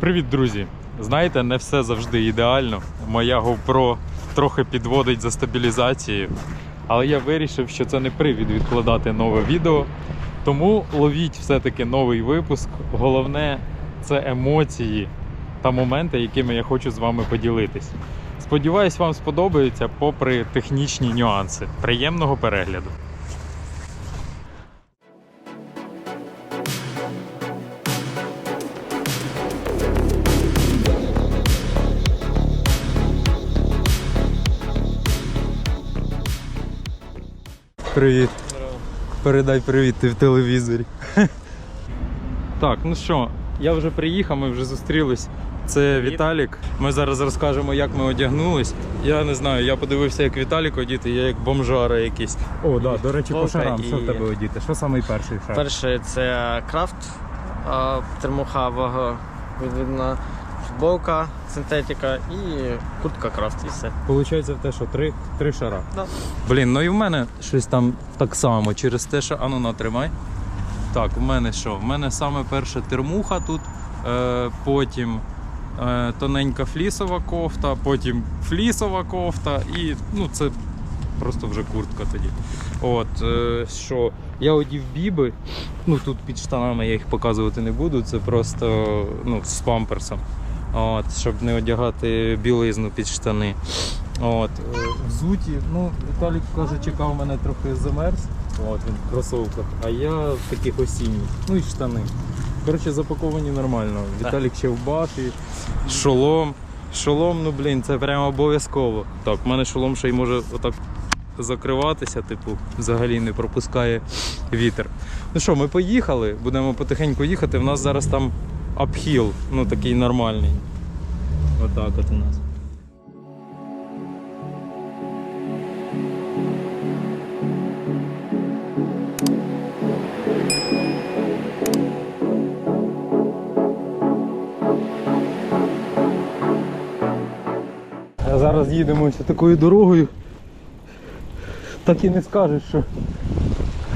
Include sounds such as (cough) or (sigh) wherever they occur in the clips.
Привіт, друзі! Знаєте, не все завжди ідеально. Моя GoPro трохи підводить за стабілізацією, але я вирішив, що це не привід відкладати нове відео. Тому ловіть все-таки новий випуск. Головне це емоції та моменти, якими я хочу з вами поділитись. Сподіваюсь, вам сподобається, попри технічні нюанси. Приємного перегляду! Привіт. Передай привіт, ти в телевізорі. Так, ну що, я вже приїхав, ми вже зустрілись. Це Віталік. Ми зараз розкажемо, як ми одягнулись. Я не знаю, я подивився, як Віталік одіти, я як бомжара якийсь. О, да, до речі, по Футболка шарам, що і- в тебе одіти? Що самий перший шар? Перше це крафт, а, вага відповідна, футболка, синтетика і куртка крафт і все. Получається те, що три, три шара. Блін, ну і в мене щось там так само через те, що. Ану, натримай. Так, в мене що? В мене саме перше термуха тут, е, потім е, тоненька флісова кофта, потім флісова кофта і ну, це просто вже куртка тоді. От, е, що я одів біби, ну тут під штанами я їх показувати не буду, це просто ну, з памперсом. От, щоб не одягати білизну під штани. От, взуті, ну, Віталік каже, чекав мене трохи замерз. От він в кросовках, а я в таких осінніх. Ну і штани. Коротше, запаковані нормально. Віталік ще в бафі. Шолом. Шолом, ну блін, це прямо обов'язково. Так, в мене шолом ще й може отак закриватися, типу, взагалі не пропускає вітер. Ну що, ми поїхали, будемо потихеньку їхати. В нас зараз там апхіл, ну такий нормальний. Отак от у нас. Зараз їдемо ось такою дорогою. Так і не скажеш, що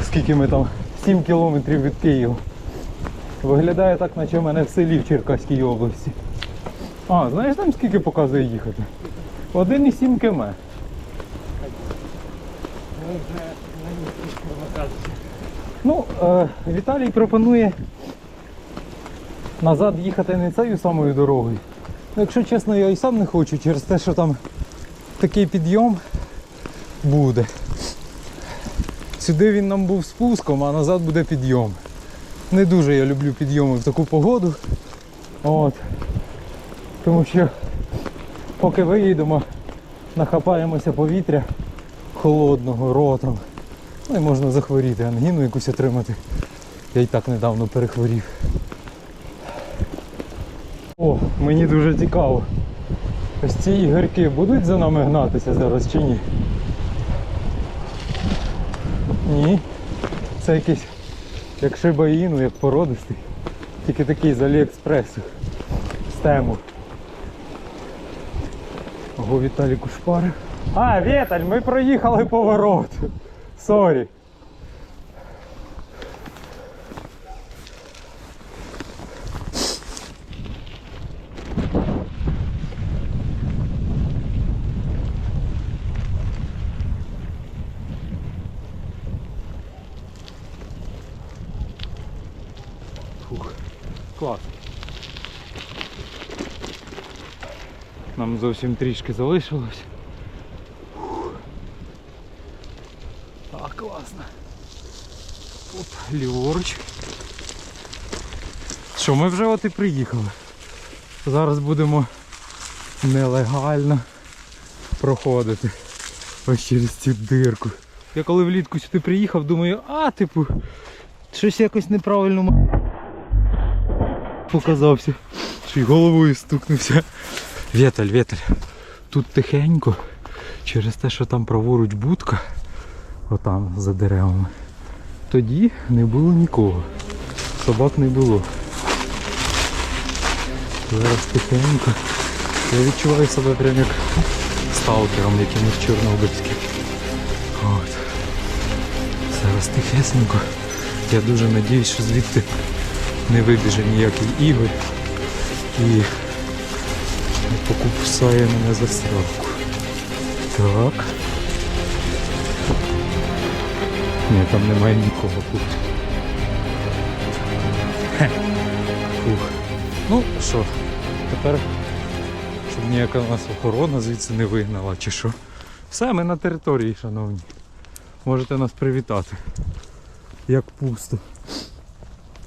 скільки ми там 7 кілометрів від Києва. Виглядає так, наче в мене в селі в Черкаській області. А, знаєш там скільки показує їхати? 1,7 км. Ну, е, Віталій пропонує назад їхати не цією самою дорогою. Ну, Якщо чесно, я і сам не хочу через те, що там такий підйом буде. Сюди він нам був спуском, а назад буде підйом. Не дуже я люблю підйоми в таку погоду. От. Тому що поки виїдемо, нахапаємося повітря холодного ротом. Ну і можна захворіти, ангіну якусь отримати. Я і так недавно перехворів. О, мені дуже цікаво. Ось ці ігорки будуть за нами гнатися зараз чи ні? Ні. Це якийсь як шибаїну, як породистий. Тільки такий з Аліекспресу. З тему. Ого, Віталій Кушпар. А, Віталь, ми проїхали поворот. Сорі. Фух. Клас. Нам зовсім трішки залишилось. А, класно. Оп, ліворуч. Що, ми вже от і приїхали. Зараз будемо нелегально проходити ось через цю дирку. Я коли влітку сюди приїхав, думаю, а, типу, щось якось неправильно показався. Чи й головою стукнувся. Вєталь, Вєталь. Тут тихенько, через те, що там праворуч будка, отам за деревами. Тоді не було нікого. Собак не було. Зараз тихенько. Я відчуваю себе прям як сталкером якимось чорнобильським. От. Зараз тихесенько. Я дуже надіюсь, що звідти не вибіже ніякий Ігор І покупсає мене заставку. Так. Ні, там немає нікого тут. Фух. Ну що, тепер, щоб ніяка нас охорона звідси не вигнала, чи що. Все, ми на території, шановні. Можете нас привітати. Як пусто.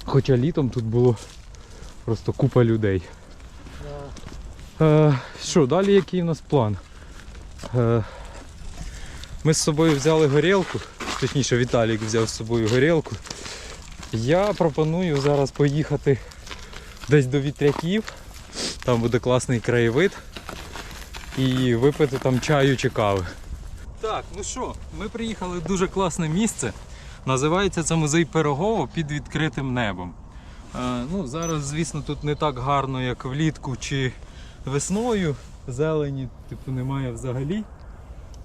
Хоча літом тут було просто купа людей. Е, що, далі який у нас план? Е, ми з собою взяли горілку, точніше Віталік взяв з собою горілку. Я пропоную зараз поїхати десь до вітряків. Там буде класний краєвид. І випити там чаю чи кави. Так, ну що, ми приїхали в дуже класне місце. Називається це музей Пирогово під відкритим небом. Е, ну, зараз, звісно, тут не так гарно, як влітку чи весною. Зелені, типу, немає взагалі.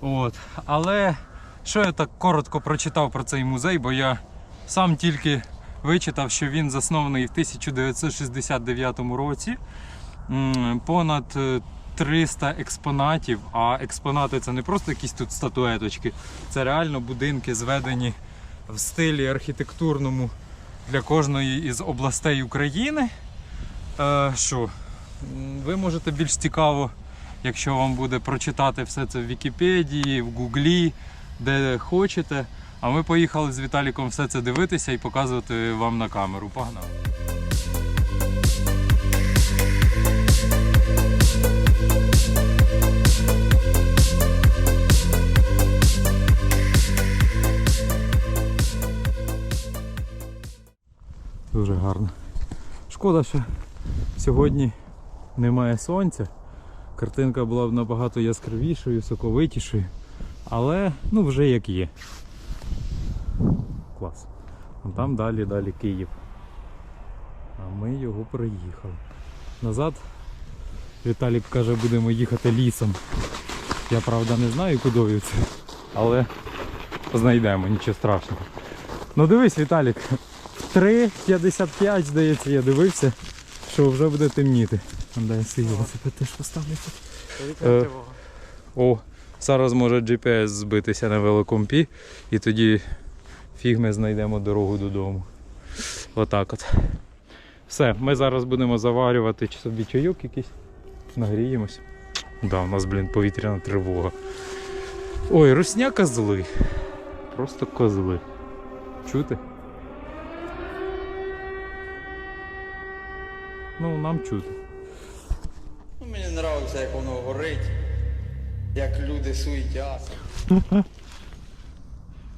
От. Але що я так коротко прочитав про цей музей, бо я сам тільки вичитав, що він заснований в 1969 році. Понад е, 300 експонатів, а експонати це не просто якісь тут статуеточки, це реально будинки зведені в стилі архітектурному для кожної із областей України. Е, що, ви можете більш цікаво, якщо вам буде прочитати все це в Вікіпедії, в Гуглі, де хочете. А ми поїхали з Віталіком все це дивитися і показувати вам на камеру. Погнали! Дуже гарно. Шкода, що сьогодні немає сонця. Картинка була б набагато яскравішою, соковитішою. Але ну вже як є. Клас. Там далі, далі Київ. А ми його проїхали. Назад Віталік каже, будемо їхати лісом. Я правда не знаю, куди це, але знайдемо, нічого страшного. Ну дивись, Віталік, 3.55, здається, я дивився, що вже буде темніти. А Дай я свій велосипед теж поставлю. Е, О, зараз може GPS збитися на велокомпі, і тоді фіг ми знайдемо дорогу додому. Отак от. Все, ми зараз будемо заварювати чи собі чайок якийсь. Нагріємось. Да, у нас, блін, повітряна тривога. Ой, русня козли. Просто козли. Чути? Ну, нам чути. Мені подобається, як воно горить, як люди суетяться. (laughs)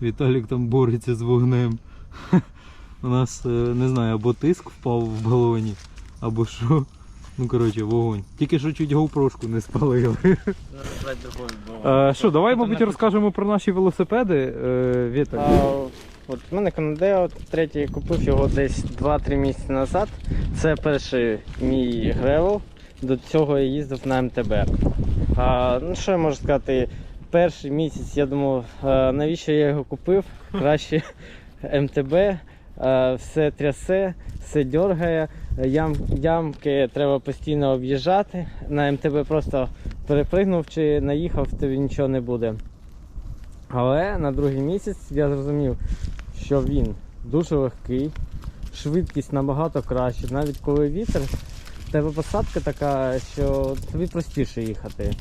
Віталік там бореться з вогнем. (laughs) У нас, е, не знаю, або тиск впав в балоні, або що. Ну, коротше, вогонь. Тільки що чуть гоупрошку не спалили. (laughs) Е, Що, давай, мабуть, розкажемо про наші велосипеди. Е, Віталь. А, от в мене Кондео третій купив його десь 2-3 місяці назад. Це перший мій гревел. До цього я їздив на МТБ. А, ну що я можу сказати? Перший місяць я думав, а, навіщо я його купив? Краще (laughs) МТБ, а, все трясе, все дергає, ям, ямки треба постійно об'їжджати. На МТБ просто перепригнув чи наїхав, тобі нічого не буде. Але на другий місяць я зрозумів, що він дуже легкий, швидкість набагато краще. Навіть коли вітер, тебе посадка така, що тобі простіше їхати.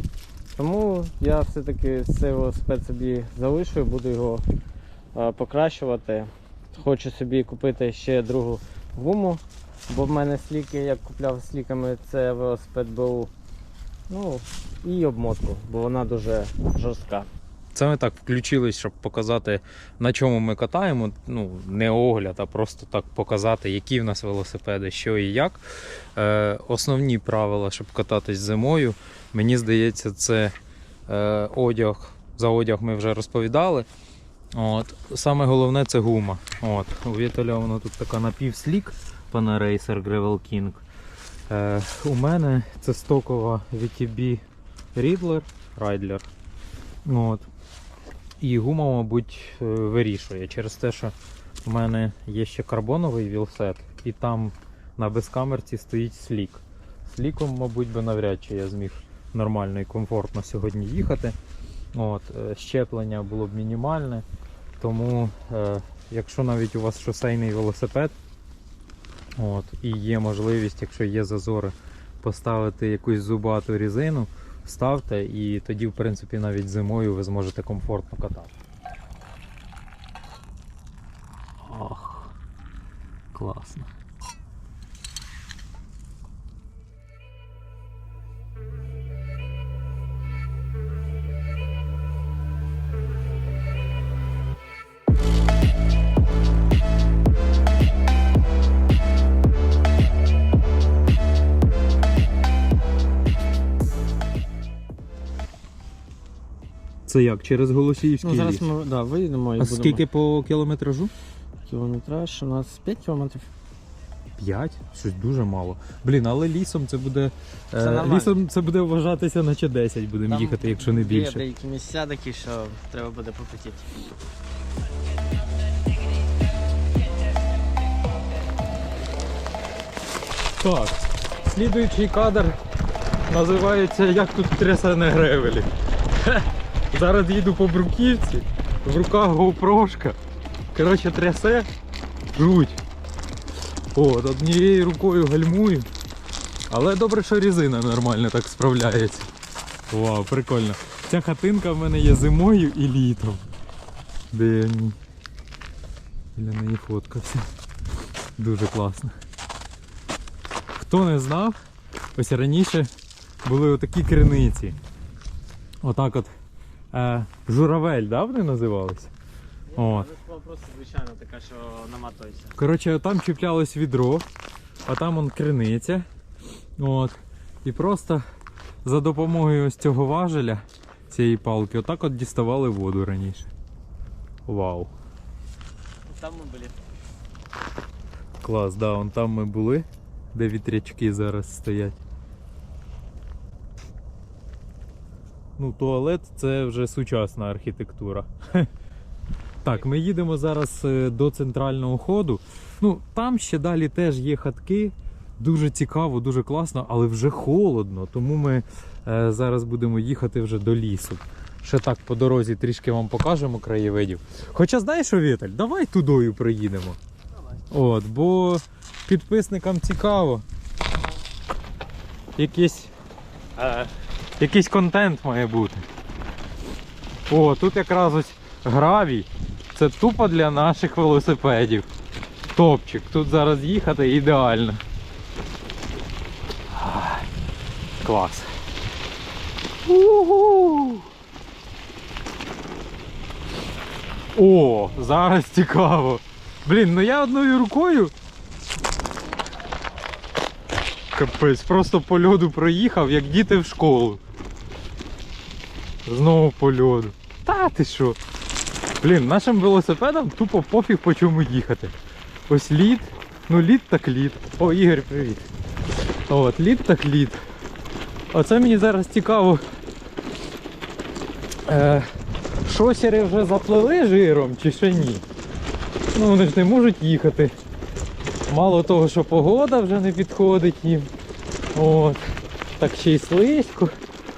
Тому я все-таки цей велосипед собі залишу і буду його покращувати. Хочу собі купити ще другу гуму, бо в мене сліки, як купляв сліками, це велосипед БУ. Ну і обмотку, бо вона дуже жорстка. Це ми так включились, щоб показати, на чому ми катаємо. Ну, не огляд, а просто так показати, які в нас велосипеди, що і як. Е, основні правила, щоб кататись зимою, мені здається, це е, одяг. За одяг ми вже розповідали. От. Саме головне це гума. От. У Віталя вона тут така напівслік Pana Racer Gravel King. Е, у мене це стокова VTB Riddler, Riddler. От. І гума, мабуть, е, вирішує через те, що в мене є ще карбоновий вілсет, і там на безкамерці стоїть слік. ліком, мабуть, би навряд чи я зміг нормально і комфортно сьогодні їхати. От, е, щеплення було б мінімальне. Тому, е, якщо навіть у вас шосейний велосипед, от, і є можливість, якщо є зазори, поставити якусь зубату різину, ставте, і тоді, в принципі, навіть зимою ви зможете комфортно катати. Ох, класно. Це як? Через Голосіївський Ну, зараз ліс? ми да, виїдемо і А будемо. скільки по кілометражу? кілометраж? У нас 5 кілометрів. 5? Щось дуже мало. Блін, але лісом це буде. Це е, нормально. лісом це буде вважатися, наче 10 будемо Там їхати, якщо не Є більше. деякі місця такі, що треба буде покрутити. Так. Слідуючий кадр називається Як тут трясе на гревелі. Зараз їду по бруківці, в руках гоупрошка. Коротше, трясе. Жуть. От, однією рукою гальмую. Але добре, що резина нормально так справляється. Вау, прикольно. Ця хатинка в мене є зимою і літом. Де я біля неї фоткався. Дуже класно. Хто не знав, ось раніше були отакі криниці. Отак от. Е, журавель, да, вони називалися? От. Просто звичайно така, що наматується. Коротше, там чіплялось відро, а там он криниця. От. І просто за допомогою ось цього важеля, цієї палки, отак от діставали воду раніше. Вау. Там ми були. Клас, да, вон там ми були, де вітрячки зараз стоять. Ну, туалет це вже сучасна архітектура. (laughs) Так, ми їдемо зараз е, до центрального ходу. Ну, там ще далі теж є хатки. Дуже цікаво, дуже класно, але вже холодно, тому ми е, зараз будемо їхати вже до лісу. Ще так по дорозі трішки вам покажемо краєвидів. Хоча знаєш Віталь, давай тудою проїдемо. От, бо підписникам цікаво. Якийсь, е, якийсь контент має бути. О, тут якраз ось гравій. Це тупо для наших велосипедів. Топчик. Тут зараз їхати ідеально. Клас. Уху! О, зараз цікаво. Блін, ну я одною рукою. Капець, просто по льоду проїхав, як діти в школу. Знову по льоду. Та ти що? Блін, нашим велосипедам тупо пофіг по чому їхати. Ось лід. Ну лід так лід. О, Ігор, привіт. От, лід так лід. Оце мені зараз цікаво. Е, шосери вже заплили жиром чи ще ні? Ну вони ж не можуть їхати. Мало того, що погода вже не підходить їм. От. Так ще й слизько.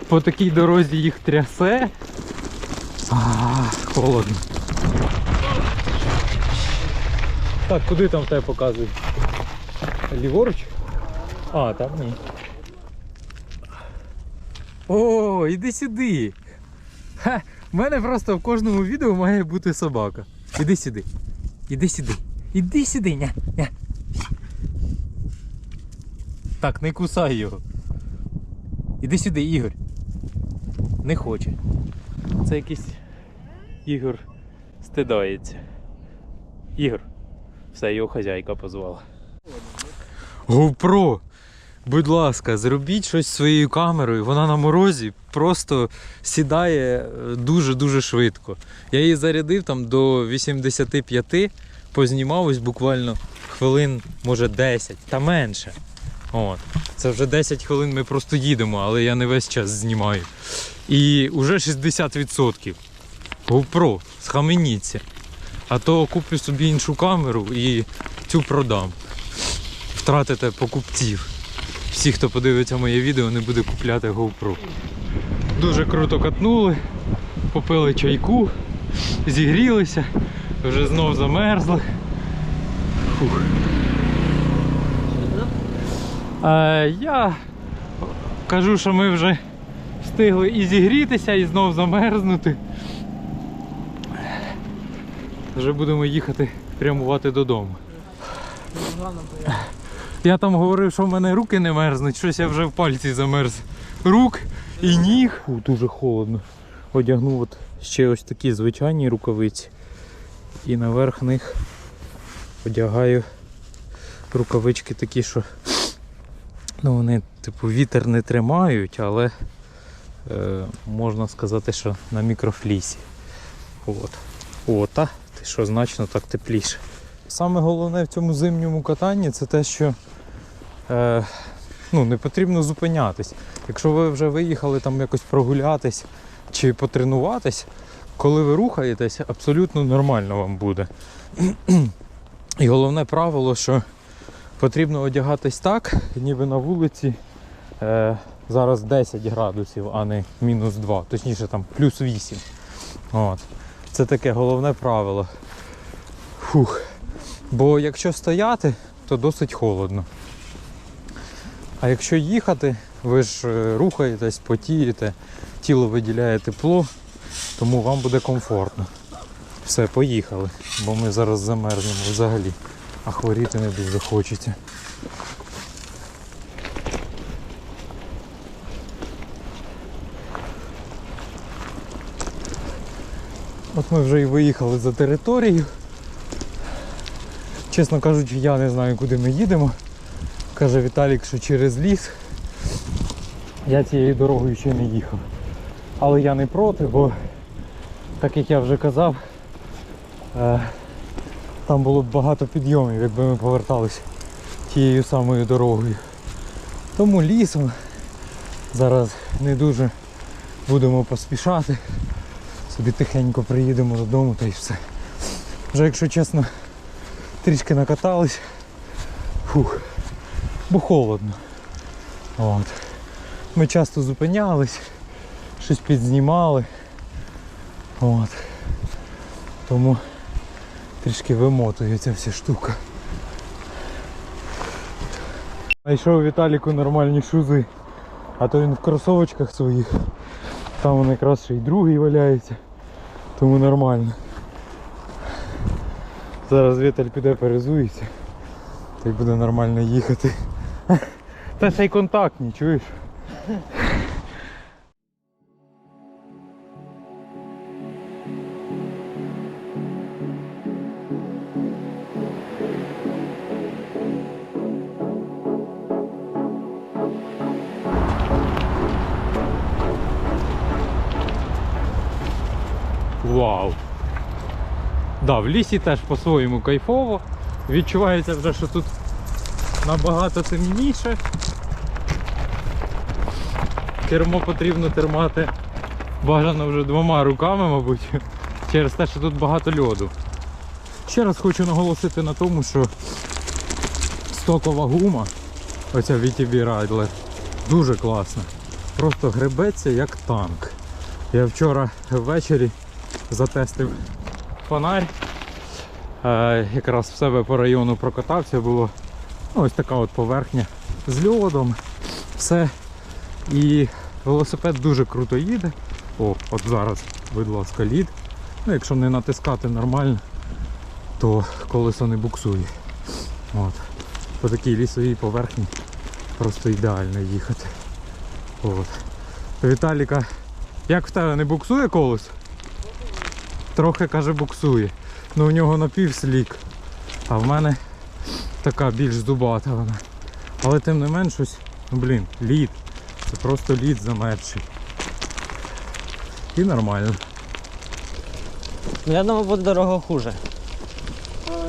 По такій дорозі їх трясе. А, холодно. Так, куди там тебе показують? Ліворуч? А, там ні. О, іди сюди. Ха, в мене просто в кожному відео має бути собака. Іди сюди. Іди сюди. Іди сюди, ня, ня. Так, не кусай його. Іди сюди, Ігор. Не хоче. Це якийсь Ігор стидається. Ігор. Все, його хазяйка позвала. GoPro! Будь ласка, зробіть щось своєю камерою. Вона на морозі просто сідає дуже-дуже швидко. Я її зарядив там до 85, познімав ось буквально хвилин, може 10 та менше. От. Це вже 10 хвилин ми просто їдемо, але я не весь час знімаю. І вже 60%. GoPro, схаменіться. А то куплю собі іншу камеру і цю продам. Втратите покупців. всі, хто подивиться моє відео, не буде купляти GoPro. Дуже круто катнули, попили чайку, зігрілися, вже знов замерзли. Фух. Е, я кажу, що ми вже встигли і зігрітися, і знов замерзнути. Вже будемо їхати прямувати додому. Я там говорив, що в мене руки не мерзнуть, щось я вже в пальці замерз. Рук і ніг. Фу, дуже холодно. Одягнув от ще ось такі звичайні рукавиці. І наверх них одягаю рукавички такі, що ну, вони, типу, вітер не тримають, але можна сказати, що на мікрофлісі. От. О, та, ти що значно так тепліше. Саме головне в цьому зимньому катанні це те, що е, ну, не потрібно зупинятись. Якщо ви вже виїхали там якось прогулятись чи потренуватись, коли ви рухаєтесь, абсолютно нормально вам буде. І головне правило, що потрібно одягатись так, ніби на вулиці е, зараз 10 градусів, а не мінус 2, точніше там плюс 8. От. Це таке головне правило. Фух. Бо якщо стояти, то досить холодно. А якщо їхати, ви ж е, рухаєтесь, потієте, тіло виділяє тепло, тому вам буде комфортно. Все, поїхали, бо ми зараз замерзнемо взагалі, а хворіти не дуже хочеться. Ми вже і виїхали за територію. Чесно кажучи, я не знаю, куди ми їдемо. Каже Віталік, що через ліс. Я цією дорогою ще не їхав. Але я не проти, бо, так як я вже казав, е, там було б багато підйомів, якби ми поверталися тією самою дорогою. Тому лісом зараз не дуже будемо поспішати. Собі тихенько приїдемо додому та й все. Вже якщо чесно, трішки накатались. Фух. Бо холодно. От. Ми часто зупинялись, щось підзнімали. От. Тому трішки вимотує ця вся штука. Знайшов Віталіку нормальні шузи. А то він в кросовочках своїх. Там він якраз ще й другий валяється. Тому нормально. Зараз вітер піде перезується. так буде нормально їхати. (laughs) Та ще й контактні, чуєш? Да, в лісі теж по-своєму кайфово. Відчувається вже, що тут набагато темніше. Кермо потрібно тримати бажано вже двома руками, мабуть, через те, що тут багато льоду. Ще раз хочу наголосити на тому, що стокова гума, оця VTB Radler, дуже класна. Просто гребеться як танк. Я вчора ввечері затестив фонарь. Е, якраз в себе по району прокатався, було ну, ось така от поверхня з льодом. Все. І велосипед дуже круто їде. О, от зараз, будь ласка, лід. Ну, якщо не натискати нормально, то колесо не буксує. От. По такій лісовій поверхні просто ідеально їхати. От. Віталіка, як в тебе не буксує колесо? Трохи каже буксує. Ну у нього напівслік. А в мене така більш зубата вона. Але тим не менш щось, ну блін, лід. Це просто лід замерзший. І нормально. Я думаю, буде дорога хуже.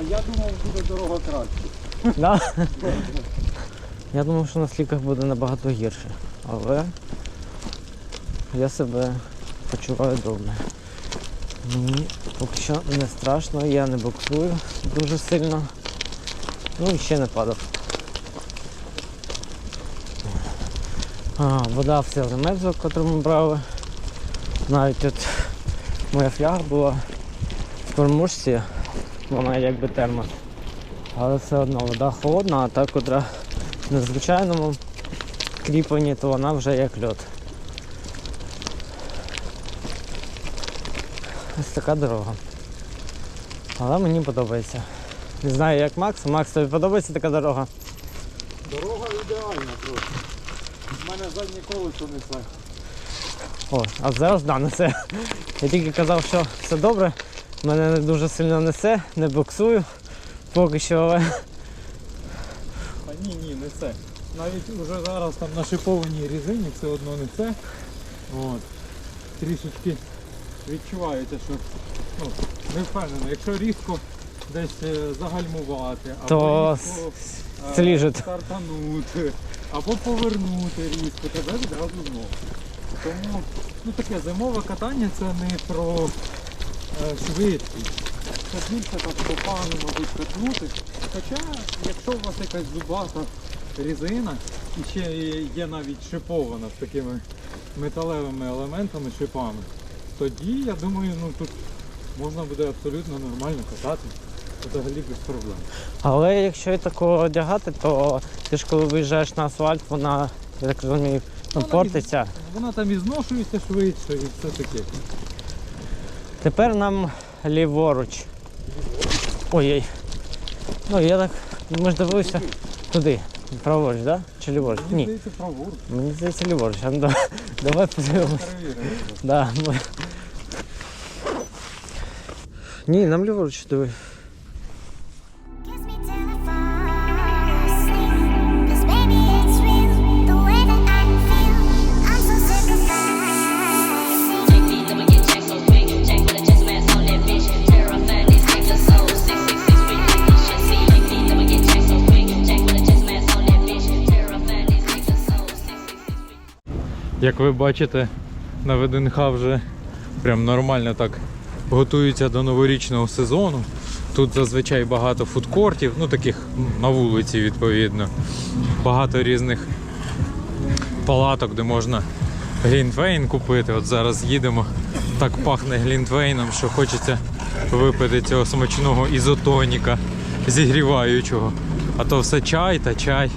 Я думав, буде дорога краще. Да? Я думав, що на сліках буде набагато гірше. Але я себе почуваю добре. Мені поки що не страшно, я не боксую дуже сильно. Ну і ще не падав. А, вода все замерзла, яку ми брали. Навіть тут моя фляга була в кормушці, вона якби термос. Але все одно вода холодна, а та, котра на звичайному кріпленні, то вона вже як льод. Ось така дорога. Але мені подобається. Не знаю як Макс. Макс, тобі подобається така дорога? Дорога ідеальна просто. У мене заднє колесо несе. О, а зараз да, несе. Я тільки казав, що все добре. Мене не дуже сильно несе, не боксую поки що, але Та ні, ні, не це. Навіть уже зараз там на шипованій різині все одно не це. От. Трішечки відчуваєте, що ну, не впевнено. Якщо різко десь е, загальмувати, або То різко е, стартанути, або повернути різко, тебе відразу знову. Тому ну, таке зимове катання це не про е, швидкість. Це більше так попану, мабуть, катнути. Хоча, якщо у вас якась зубата різина і ще є навіть шипована з такими металевими елементами, шипами, тоді я думаю, ну тут можна буде абсолютно нормально катати. Взагалі без проблем. Але якщо і такого одягати, то ти ж коли виїжджаєш на асфальт, вона, я так розумію, ну, Вона портиться. Вона там і зношується швидше і все таке. Тепер нам ліворуч. Ой-ой. Ну я так. Ми ж дивилися туди. Праворуч, так? Да? Чи ліворуч? Мені Ні. здається, праворуч. Мені здається ліворуч. А ну, да- Давай подивимось. Перевіримо. Да. ми- Ні, нам ліворуч диви. Як ви бачите, на ВДНХ вже прям нормально так готуються до новорічного сезону. Тут зазвичай багато фудкортів, ну таких на вулиці відповідно. Багато різних палаток, де можна глінтвейн купити. От зараз їдемо, так пахне глінтвейном, що хочеться випити цього смачного ізотоніка зігріваючого. А то все чай та чай.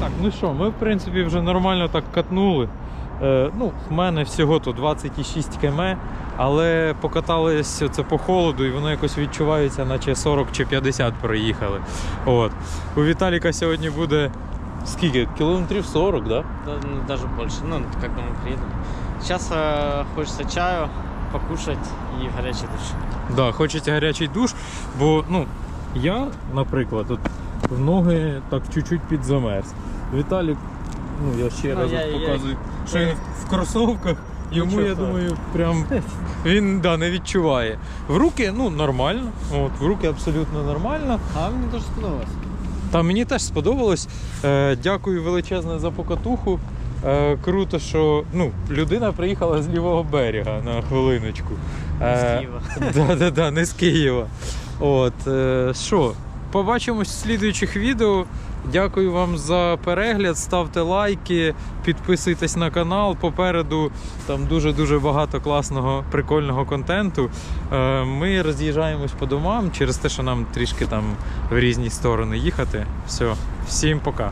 Так, ну що, ми в принципі вже нормально так катнули. Е, ну, в мене всього то 26 км, але покатались це по холоду і воно якось відчувається, наче 40 чи 50 проїхали. От. У Віталіка сьогодні буде скільки? Кілометрів 40, так? Да? Да, ну, даже больше. Ну, как бы мы приедем. Сейчас э, хочется чаю, покушать и горячий душ. Да, хочеться гарячий душ, бо ну, я, наприклад, от в ноги так чуть-чуть підзамерз. Віталік, ну я ще Ну, раз я- от я- показую, що я- він в кросовках. Йому, я думаю, прям він да, не відчуває. В руки, ну, нормально. От, в руки абсолютно нормально. А мені дуже сподобалось. Та мені теж сподобалось. Е, дякую величезне за покатуху. Е, круто, що ну, людина приїхала з лівого берега на хвилиночку. Е, З Києва. (laughs) Да, да, да, не з Києва. От, е, що, побачимось в слідуючих відео. Дякую вам за перегляд. Ставте лайки, підписуйтесь на канал. Попереду там дуже-дуже багато класного, прикольного контенту. Е, Ми роз'їжджаємось по домам через те, що нам трішки там в різні сторони їхати. Все, всім пока.